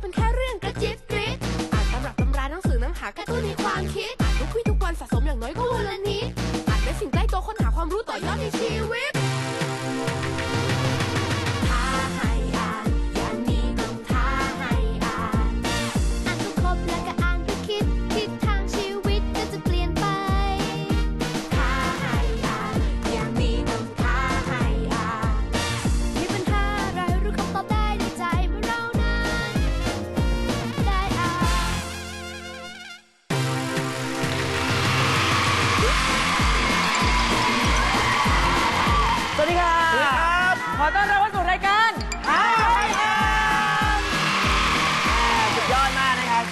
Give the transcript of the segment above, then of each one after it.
เป็นแค่เรื่องกระจิบกริบอ่านตำรับตำราหนังสือน้ำหากระตุ้นในความคิดอ่านทุกวี่ทุกวันสะสมอย่างน้อยก็วันละนิดอ่านเป็นสิ่งใกล้ตัวค้นหาความรู้ต่อยอดในชีวิต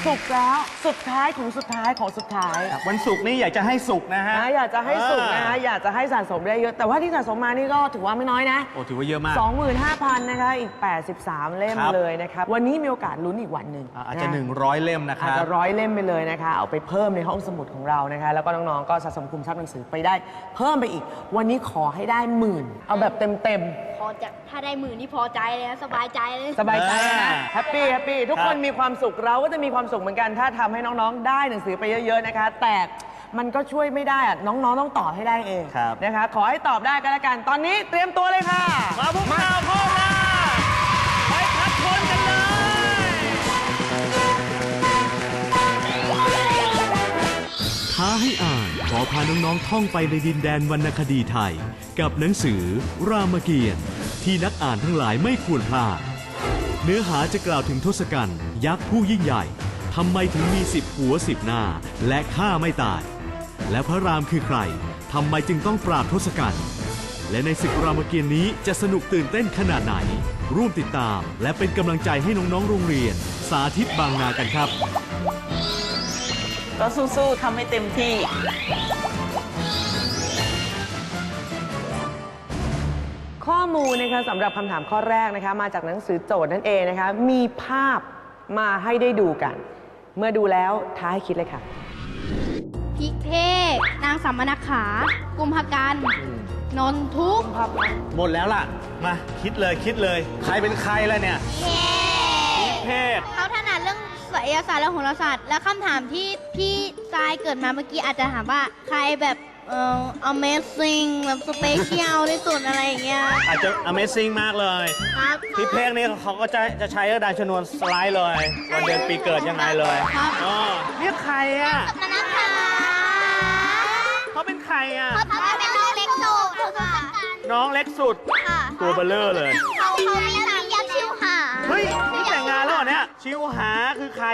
สุกแล้วสุดท้ายของสุดท้ายของสุดท้ายวันศุกร์นี้อยากจะให้สุกร์นะฮะนะอยากจะให้สุกนะคะอ่าอยากจะให้สะสมได้เยอะ แต่ว่าที่สะสมมานี่ก็ถือว่าไม่น้อยนะโอ้ถือว่าเยอะมาก 25,000นะคะอีก 83 เล่มครับ เลยนะครับวันนี้มีโอกาสลุ้นอีกวันหนึ่งอ่าอาจจะน100 เล่มนะคอาจรับ จะร้อยเล่มไปเลยนะคะ เอาไปเพิ่มในห้องสมุดของเรานะคะ แล้วก็น้อง ๆ ก็สะสมคุมทรัพย์หนังสือไปได้ เพิ่มไปอีก วันนี้ขอให้ได้หมื่น เอาแบบเต็ม พอจะถ้าได้หมื่นนี่พอใจเลยนะสบายใจเลยๆสบายใจนะอ่าแฮปปี้แฮปปี้ทุกครับคนมีความสุขเราก็จะมีความสุขเหมือนกัน ถ้าทำให้น้องๆ ได้หนังสือไปเยอะๆนะคะ แต่มันก็ช่วยไม่ได้อะน้องๆต้องตอบให้ได้เองครับ นะคะ ขอให้ตอบได้ก็แล้วกัน ตอนนี้เตรียมตัวเลยค่ะ มาพวกเราพ่อมาไป อ่านขอพาน้องๆท่องไปในดินแดนวรรณคดีไทย กับหนังสือ รามเกียรติ์ที่นักอ่านทั้งหลายไม่ควรพลาด เนื้อหาจะกล่าวถึงทศกัณฐ์ยักษ์ผู้ยิ่งใหญ่ทำไมถึงมีสิบหัวสิบหน้า และฆ่าไม่ตาย และพระรามคือใครทำไมจึงต้องปราบทศกัณฐ์และในศึกรามเกียรติ์นี้จะสนุกตื่นเต้นขนาดไหน ร่วมติดตาม และเป็นกำลังใจให้น้องๆโรงเรียน สาธิตบางนากันครับ ก็สู้ๆทำให้เต็มที่ ข้อมูลนะคะสำหรับคำถามข้อแรกนะคะมาจากหนังสือโจทย์นั่นเองนะคะ มีภาพมาให้ได้ดูกัน เมื่อดูแล้วท้ายคิดเลยค่ะพิเทกนางสัมมนาขา กุมภกันนนทุกข์หมดแล้วล่ะ มา คิดเลยคิดเลย ใครเป็นใครล่ะเนี่ย เพศเขาถนัด เรื่องไสยศาสตร์และโหราศาสตร์ และคำถามที่พี่ทรายเกิดมาเมื่อกี้อาจจะถามว่าใครแบบเอ่อ amazing แบบ special ที่สุดอะไรอย่างเงี้ยอาจจะ Amazing มากเลย ครับที่เพลงนี้เขาก็จะจะใช้กระดานชนวนสไลด์เลยวันเดือนปีเกิดยังไงเลยครับอ๋อเนี่ยใครอะสัมมนาขาเขาเป็นใครอะ เขาเป็นน้องเล็กสุดค่ะน้องเล็กสุด ค่ะตัวเบลเลอร์เลย เขาเขามีสามียักษ์ชิวหา เฮ้ย นี่แต่งงานแล้วเหรอเนี่ยชิวหาคือใคร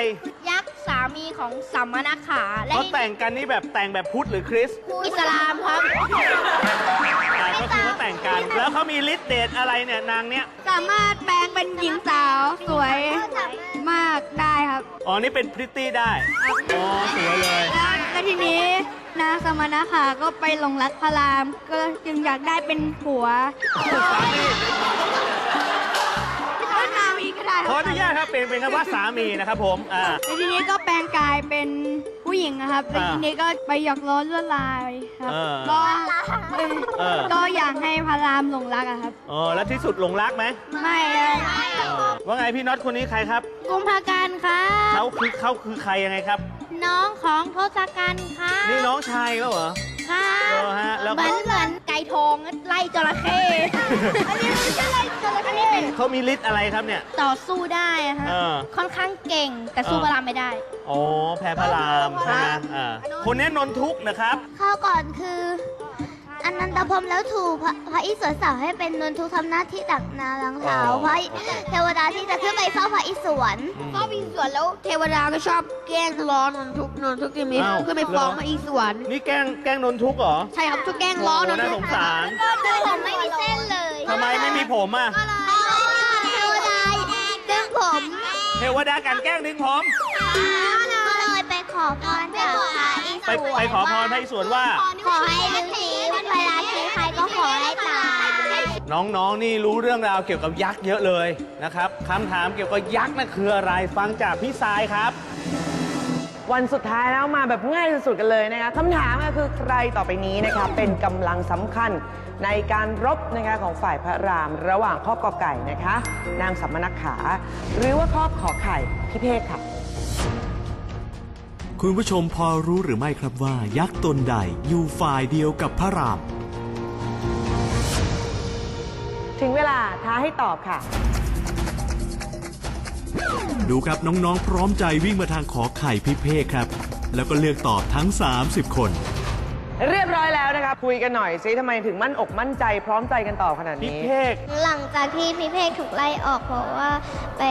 ยักษ์สามีของสัมมนาขาและเขาแต่งกันนี่แบบแต่งแบบพุทธหรือคริสต์อิสลามครับ อ่าก็คือเขาแต่งกัน แล้วเขามีฤทธิ์เดชอะไรเนี่ยนางเนี้ยสามารถแปลงเป็นหญิงสาวสวยมากได้ครับอ๋อนี่เป็นพริตตี้ได้อ๋อสวยเลย แล้วแล้วทีนี้นางสมณขาก็ไปหลงรักพระราม ก็จึงอยากได้เป็นผัว ขออนุญาตครับเป็นเป็นคำว่าสามีนะครับผมอ่า แล้วทีนี้ก็แปลงกายเป็นผู้หญิงนะครับ แล้วอ่าทีนี้ก็ไปหยอกล้อลวดลายครับ เออก็เออเออ ก็อยากให้พระรามหลงรักอะครับ อ๋อแล้วที่สุดหลงรักไหมไม่เลยเออว่าไงพี่น็อตคนนี้ใครครับกุมภากันครับเขาคือเขาคือใครยังไงครับ น้องของทศกัณฐ์ครับนี่น้องชายเขาเหรอ ค่ะเออฮะแล้วเหมือนเหมือนไก่ทองไล่จระเข้อันนี้ไม่ใช่ไล่จระเข้เป็นเขามีฤทธิ์อะไรครับเนี่ย ต่อสู้ได้อะฮะเออ ค่อนข้างเก่งแต่สู้เออพระรามไม่ได้ อ๋อแพ้พระรามใช่ไหมอ่าคนนี้นนทุกข์นะครับ ข้าวก่อนคือ อนันตพรหมแล้วถูกพระพระอิศวรสาวให้เป็นนนทุกทำหน้าที่ตักนาลังเท้าอ๋อ พระเทวดาที่จะขึ้นไปเฝ้าพระอิศวรก็มีส่วนแล้วเทวดาก็ชอบแกล้งล้อนนทุกนนทุกที่มีอ้าวขึ้นไปฟ้องพระอิศวรนี่แกล้งแกล้งนนทุกข์เหรอใช่ครับชอบแกล้งล้อโอ้นน่าสงสารผมไม่มีเส้นเลยทำไมไม่มีผมอะ เทวดาดึงผมเทวดากันแกล้งดึงผม ก็เลยไปขอพรจากพระอิศไปวรไปขอพรพระอิศวรว่า ขอให้ฤาษี น้องๆ นี่รู้เรื่องราวเกี่ยวกับยักษ์เยอะเลยนะครับคำถามเกี่ยวกับยักษ์นั่นคืออะไรฟังจากพี่สายครับ วันสุดท้ายแล้วมาแบบง่ายสุดๆกันเลยนะคะคำถามก็คือใครต่อไปนี้นะคะเป็นกำลังสำคัญในการรบนะคะของฝ่ายพระราม ระหว่างข้อกอไก่นะคะ นางสัมมนักขา หรือว่าข้อขอไข่พิเภกค่ะ คุณผู้ชมพอรู้หรือไม่ครับว่า ยักษ์ตนใดอยู่ฝ่ายเดียวกับพระราม ถึงเวลาท้าให้ตอบค่ะ ดูครับน้องๆ พร้อมใจวิ่งมาทางขอไข่พิเภกครับ แล้วก็เลือกตอบทั้ง 30 คน เรียบร้อยแล้วนะคะคุยกันหน่อยซิทำไมถึงมั่นอกมั่นใจพร้อมใจกันตอบขนาดพินี้เภกหลังจากที่พิเภกถูกไล่ออกเพราะว่าไป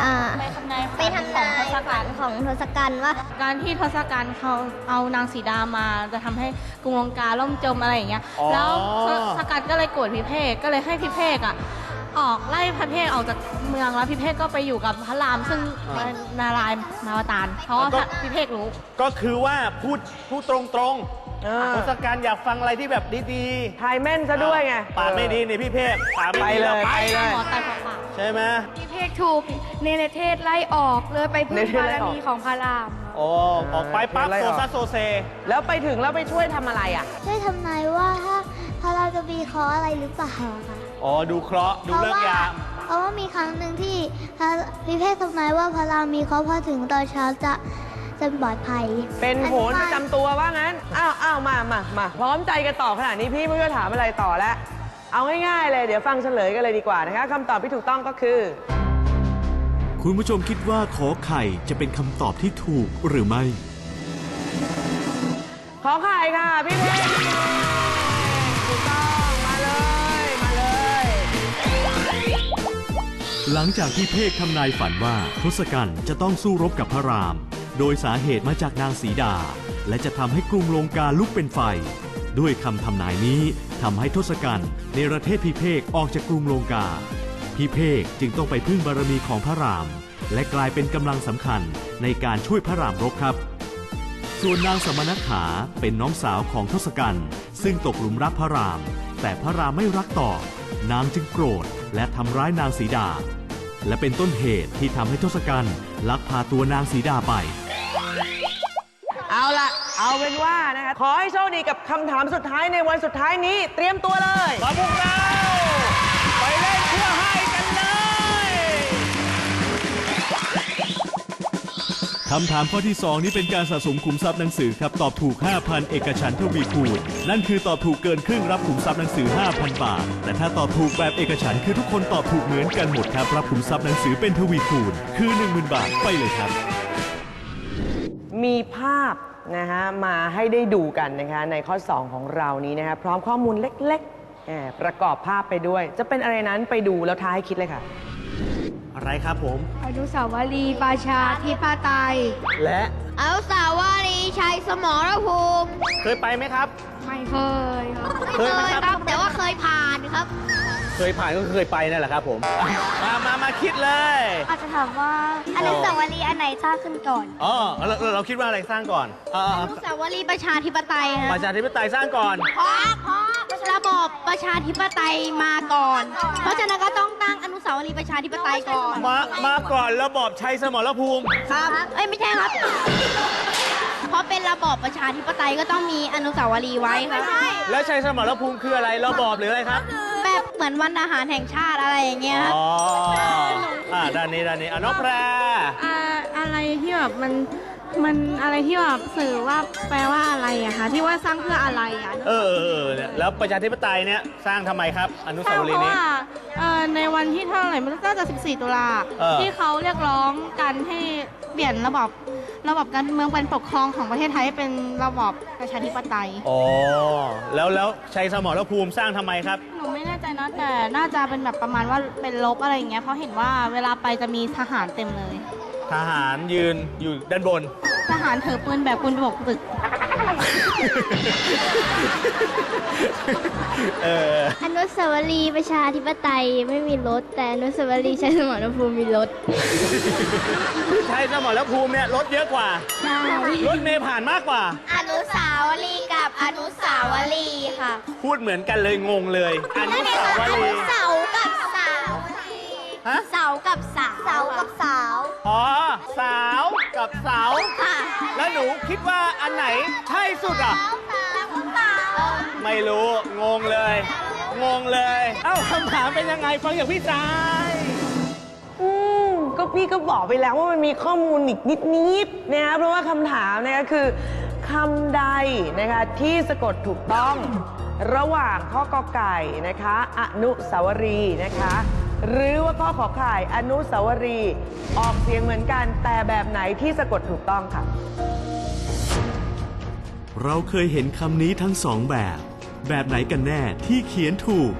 อ่าไปทำนายไปทำนายฝันของทศกัณฐ์ว่า การที่ทศกัณฐ์เขาเอานางสีดามาจะทำให้กรุงลงกาล่มจมอะไรอย่างเงี้ย อ๋อ แล้วทศกัณฐ์ก็เลยโกรธพิเภกก็เลยให้พิเภกอะออกไล่พระเภกออกจากเมืองแล้วพิเภกก็ไปอยู่กับพระรามซึ่งเป็นนารายณ์นาวตารเพราะว่าพระพิเภกรู้ ก็คือว่าพูดพูดตรง เออๆทศกัณฐ์อยากฟังอะไรที่แบบดีทายแม่นซะด้วยไง ปากไม่ดีนี่พี่เภกปากไปไม่ดีเลแล้วยไปไปเลย หมอตายเปล่าใช่ไหมพี่เพกถูกเนเนเทศไล่ออกเลยไปพึ่เนงเธศบาไล่รออกมีของพระรามโอ้ออกไปปั๊บไล่โซออกซัสโซเซ แล้วไปถึงแล้วไปช่วยทำอะไรอะ ช่วยทำนายว่าถ้าพระเราจะมีเคราะห์อะไรหรือเปล่าค่ะอ๋อ ดูเคราะห์ดูเลิกยาม เพราะว่ามีครั้งหนึ่งที่พระพิเภกทำนายว่าพระรามมีเคราะห์พอถึงตอนเช้าจะ จะปลอดภัย เป็นโหนประจำตัวว่างั้น อ้าวอ้าวมามามาพร้อมใจกันตอบขนาดนี้พี่ไม่รู้จะถามอะไรต่อแล้ว เอาง่ายๆเลย เดี๋ยวฟังเฉลยกันเลยดีกว่านะคะคำตอบที่ถูกต้องก็คือ คุณผู้ชมคิดว่าขอไข่จะเป็นคำตอบที่ถูกหรือไม่ ขอไข่ค่ะ พี่เพชรถูกต้อง มาเลย มาเลย หลังจากที่เพกทำนายฝันว่าทศกัณฐ์จะต้องสู้รบกับพระราม โดยสาเหตุมาจากนางสีดา และจะทำให้กรุงลงกาลุกเป็นไฟ ด้วยคำทำนายนี้ทำให้ทศกัณฐ์ในประเทศพิเภกออกจากกรุงลงกา พิเภกจึงต้องไปพึ่งบารมีของพระราม และกลายเป็นกำลังสำคัญในการช่วยพระรามรบครับ ส่วนนางสมณขาเป็นน้องสาวของทศกัณฐ์ซึ่งตกหลุมรักพระราม แต่พระรามไม่รักต่อนางจึงโกรธและทำร้ายนางสีดา และเป็นต้นเหตุที่ทำให้ทศกัณฐ์ลักพาตัวนางสีดาไป เอาละเอาเป็นว่านะคะขอให้โชคดีกับคำถามสุดท้ายในวันสุดท้ายนี้ เตรียมตัวเลย มาพวกเรา ไปเล่นเพื่อให้กันเลย คำถามข้อที่ 2 นี้เป็นการสะสมขุมทรัพย์หนังสือครับ ตอบถูก 5,000 เอกฉันท์ทวีคูณนั่นคือตอบถูกเกินครึ่งรับขุมทรัพย์หนังสือ 5,000 บาท แต่ถ้าตอบถูกแบบเอกฉันท์คือทุกคนตอบถูกเหมือนกันหมดครับรับขุมทรัพย์หนังสือเป็นทวีคูณคือ 10,000 บาทไปเลยครับ มีภาพนะฮะมาให้ได้ดูกันนะคะในข้อ 2 ของเรานี้นะคะพร้อมข้อมูลเล็กๆแหมประกอบภาพไปด้วย จะเป็นอะไรนั้นไปดูแล้วท้ายคิดเลยค่ะ อะไรครับผม อนุสาวรีย์ประชาธิปไตยและอนุสาวรีย์ชัยสมรภูมิเคยไปไหมครับ ไม่เคยครับ เคยไหมครับ แต่ว่าเคยผ่านครับ เคยผ่านก็เคยไปนั่นแหละครับผม มามามาคิดเลยอาจจะถามว่าอนุสาวรีย์อันไหนสร้างขึ้นก่อนอ๋อเราเราเราคิดว่าอะไรสร้างก่อนเอ่ออนุสาวรีย์ประชาธิปไตยปฮะระชาธิปไตยสร้างก่อน เพราะเพราะระบอบประชาธิปไตยมาก่อน เพราะฉะนั้นก็ต้องตั้งอนุสาวรีย์ประชาธิปไตยก่อนมามาก่อนระบอบชัยสมรภูมิ ครับเอ้ยไม่ใช่ครับ เพราะเป็นระบอบประชาธิปไตยก็ต้องมีอนุสาวรีย์ไว้ครับ แล้วชัยสมรภูมิคืออะไรระบอบหรืออะไรครับ แบบเหมือนวันทหารแห่งชาติอะไรอย่างเงี้ยครับ อ๋ออ่าด้านนี้ด้านนี้อะน้องแพร อ่าอะไรที่แบบมัน มันอะไรที่แบบสื่อว่าแปลว่าอะไรอะคะที่ว่าสร้างเพื่ออะไรอะเออเออเออเนี่ยแล้วประชาธิปไตยเนี่ยสร้างทำไมครับ อนุสสาร้างวเพรีย์ราะนี้ ว่าเอ่อในวันที่เท่าไหร่มันน่าจะ 14 ตุลาเออ ที่เขาเรียกร้องกันให้เปลี่ยนระบอบระบอบการเมืองการปกครองของประเทศไทยให้เป็นระบอบประชาธิปไตยอ๋อแล้วแล้วชัยสมรภูมิสร้างทำไมครับ หนูไม่แน่ใจนะแต่น่าจะเป็นแบบประมาณว่าเป็นลบอะไรอย่างเงี้ยเพราะเห็นว่าเวลาไปจะมีทหารเต็มเลย ทหารยืนอยู่ด้านบน ทหารถือปืนแบบปืนบกตึก เออ อนุสาวรีย์ประชาธิปไตยไม่มีรถ แต่อนุสาวรีย์ชัยสมรภูมิมีรถชัยสมรภูมิเนี่ยรถเยอะกว่า ใช่รถเมย์ผ่านมากกว่า อนุสาวรีย์กับอนุสาวรีย์ค่ะพูดเหมือนกันเลยงงเลย อนุสาวรีย์ เสากับสาวฮะ เสากับสาวเสากับสาว อ๋อ สาวกับเสาแล้วหนูคิดว่าอันไหนใช่สุดอะไม่รู้ งงเลย งงเลย เอ้าคำถามเป็นยังไง ฟังอย่างพี่สาย อืมก็พี่ก็บอกไปแล้วว่ามันมีข้อมูลอีกนิดๆนะคะเพราะว่าคำถามเนี่ยคือคำใดนะคะที่สะกดถูกต้อง ระหว่างข้อกอไก่นะคะ อนุสาวรีย์นะคะ หรือว่าข้อขอไข่อนุสาวรีย์ออกเสียงเหมือนกันแต่แบบไหนที่สะกดถูกต้องค่ะ เราเคยเห็นคำนี้ทั้งสองแบบ แบบไหนกันแน่ที่เขียนถูก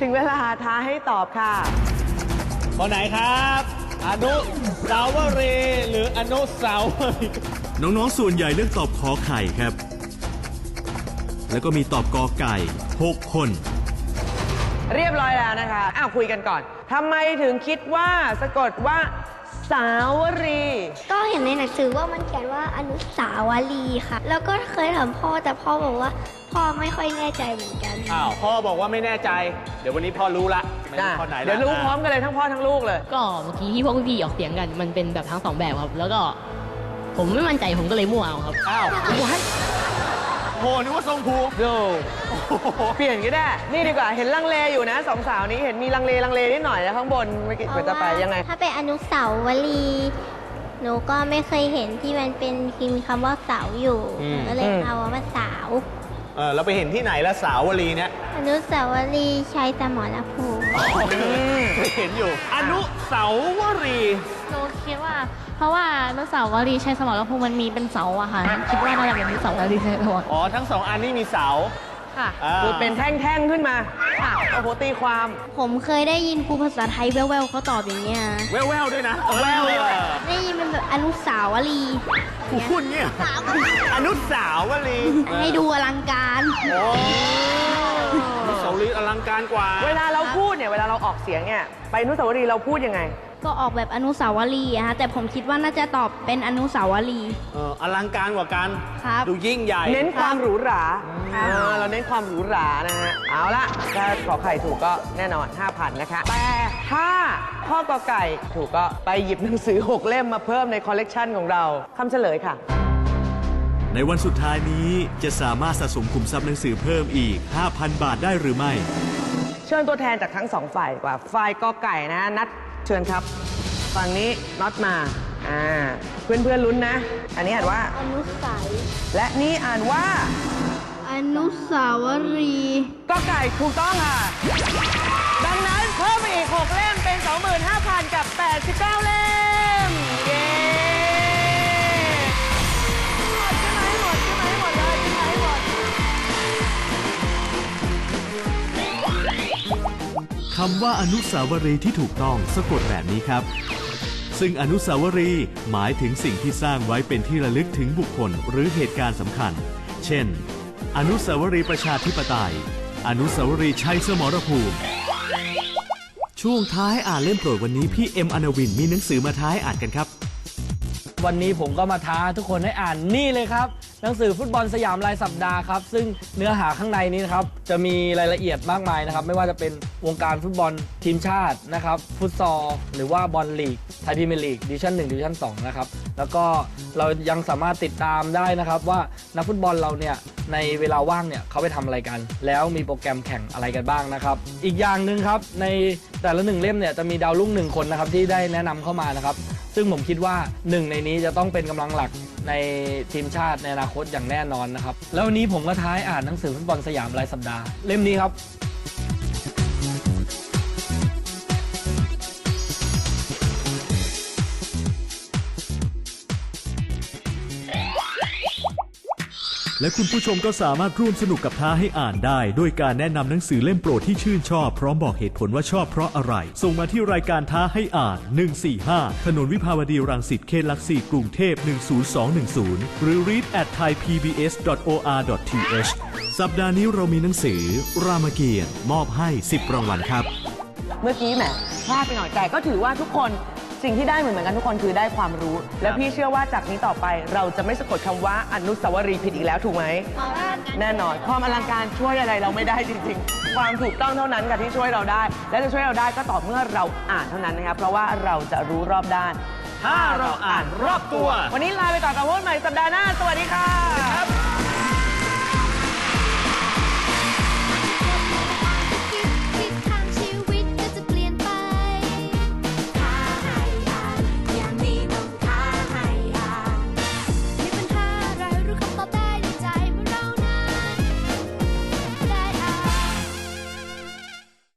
ถึงเวลาท้าให้ตอบค่ะคนไหนครับ อนุสาวรีย์หรืออนุสาวรีย์น้องๆ ส่วนใหญ่เลือกตอบขอไข่ครับ แล้วก็มีตอบกอไก่ 6 คน เรียบร้อยแล้วนะคะอ้าวคุยกันก่อนทำไมถึงคิดว่าสะกดว่า สาวรีย์ก็เห็นในหนังสือว่ามันเขียนว่าอนุสาวรีย์ค่ะ แล้วก็เคยถามพ่อแต่พ่อบอกว่า พ่อไม่ค่อยแน่ใจเหมือนกัน อ้าวพ่อบอกว่าไม่แน่ใจ เดี๋ยววันนี้พ่อรู้ละไม่รู้ข้อไหนละเดี๋ยวรู้พร้อมกันเลยทั้งพ่อทั้งลูกเลย ก็เมื่อกี้ที่พวกพี่ๆออกเสียงกันมันเป็นแบบทั้งสองแบบครับ แล้วก็ ผมไม่มั่นใจผมก็เลยมั่วเอาครับอ้าว โหนึกว่าทรงภูมิดูเปลี่ยนก็ได้ นี่ดีกว่า เห็นลังเลอยู่นะสองสาวนี้เห็นมีลังเลลังเลนิดหน่อยนะข้างบนเมื่อกี้เปิดจะไปยังไง ถ้าเป็นอนุสาวรีย์หนูก็ไม่เคยเห็นที่มันเป็นมีคำว่าเสาอยู่อืมก็เลยอืมเอาว่าสาว เออเราไปเห็นที่ไหนละสาวรีเนี่ยอนุสาวรีย์ชัยสมรภูมิเคยเห็นอยู่ อนุสาวรีย์หนูคิดว่า เพราะว่าอนุสาวรีย์ชัยสมรภูมิมันมีเป็นเสาอะค่ะ คิดว่าน่าจะเป็นอนุสาวรีย์ชัยสมรอ๋อทั้งสองอันนี้มีเสา ค่ะาคือเป็นแท่งๆขึ้นมาค่ะโอ้โหตีความผมเคยได้ยินครูภาษาไทยแว่วๆเขาตอบอย่างเงี้ย แววๆด้วยนะแว่วเลยได้ยินเป็นแบบอนุสาวรีย์คุณเนี่ยอนุสาวรีย์ให้ดูอลังการ โอ้อนุสาว รีย์อลังการกว่า เวลาเราพูดเนี่ยเวลาเราออกเสียงเนี่ยไปอนุสาวรีย์เราพูดยังไง ก็ออกแบบอนุสาวรีย์อะฮะแต่ผมคิดว่าน่าจะตอบเป็นอนุสาวรีย์ เอออลังการกว่ากัน ครับ ดูยิ่งใหญ่ เน้นความหรูหราเออเราเน้นความหรูหรานะฮะ เอาละถ้าขอไข่ถูกก็แน่นอน 5,000 นะคะ แต่ถ้าข้อกอไก่ถูกก็ไปหยิบหนังสือ 6 เล่มมาเพิ่มในคอลเลกชันของเราคำเฉลยค่ะ ในวันสุดท้ายนี้จะสามารถสะสมคุมทรัพย์หนังสือเพิ่มอีก 5,000 บาทได้หรือไม่ เชิญตัวแทนจากทั้งสองฝ่ายดีกว่า ฝ่ายกอไก่นะ นัดเชิญครับ ฝั่งนี้น็อตมา อ่า เพื่อนเพื่อนๆลุ้นนะ อันนี้อ่านว่า อนุสัย และนี่อ่านว่า อนุสาวรีย์กอไก่ถูกต้องค่ะ ดังนั้นเพิ่มไปอีก 6 เล่มเป็น 25,000 กับ 89 เล่ม คำว่าอนุสาวรีย์ที่ถูกต้องสะกดแบบนี้ครับ ซึ่งอนุสาวรีย์หมายถึงสิ่งที่สร้างไว้เป็นที่ระลึกถึงบุคคลหรือเหตุการณ์สำคัญ เช่น อนุสาวรีย์ประชาธิปไตย อนุสาวรีย์ชัยสมรภูมิ ช่วงท้ายอ่านเล่มโปรดวันนี้พี่เอ็มอนาวินมีหนังสือมาท้ายอ่านกันครับ วันนี้ผมก็มาท้าทุกคนให้อ่านนี่เลยครับ หนังสือฟุตบอลสยามรายสัปดาห์ครับ ซึ่งเนื้อหาข้างในนี้นะครับ จะมีรายละเอียดมากมายนะครับ ไม่ว่าจะเป็นวงการฟุตบอลทีมชาตินะครับ ฟุตซอลหรือว่าบอลลีกไทยพรีเมียร์ลีกดิวิชั่น1ดิวิชั่น2นะครับ แล้วก็เรายังสามารถติดตามได้นะครับว่านักฟุตบอลเราเนี่ยในเวลาว่างเนี่ยเขาไปทำอะไรกัน แล้วมีโปรแกรมแข่งอะไรกันบ้างนะครับ อีกอย่างหนึ่งครับในแต่ละหนึ่งเล่มเนี่ยจะมีดาวรุ่งหนึ่งคนนะครับที่ได้แนะนำเข้ามานะครับ ซึ่งผมคิดว่าหนึ่งในนี้จะต้องเป็นกำลังหลักในทีมชาติในอนาคตอย่างแน่นอนนะครับ แล้ววันนี้ผมก็ท้ายอ่านหนังสือฟุตบอลสยามรายสัปดาห์ เล่มนี้ครับ และคุณผู้ชมก็สามารถร่วมสนุกกับท้าให้อ่านได้ ด้วยการแนะนำหนังสือเล่มโปรดที่ชื่นชอบ พร้อมบอกเหตุผลว่าชอบเพราะอะไร ส่งมาที่รายการท้าให้อ่าน 145 ถนนวิภาวดีรังสิตเขตหลักสี่กรุงเทพ 10210 หรือ read at thaipbs.or.th สัปดาห์นี้เรามีหนังสือ รามเกียรติ์มอบให้ 10 รางวัลครับ เมื่อกี้แหมพลาดไปหน่อยแต่ก็ถือว่าทุกคน สิ่งที่ได้เหมือนๆกันทุกคนคือได้ความรู้ และพี่เชื่อว่าจากนี้ต่อไปเราจะไม่สะกดคำว่าอนุสาวรีย์ผิดอีกแล้วถูกไหม แน่นอนความอลังการช่วยอะไรเราไม่ได้จริง ๆ ความถูกต้องเท่านั้นค่ะที่ช่วยเราได้ และจะช่วยเราได้ก็ต่อเมื่อเราอ่านเท่านั้นนะครับเพราะว่าเราจะรู้รอบด้าน ถ้าเราอ่านรอบตัว วันนี้ลาไปก่อนกับพบกันใหม่สัปดาห์หน้า สวัสดีค่ะ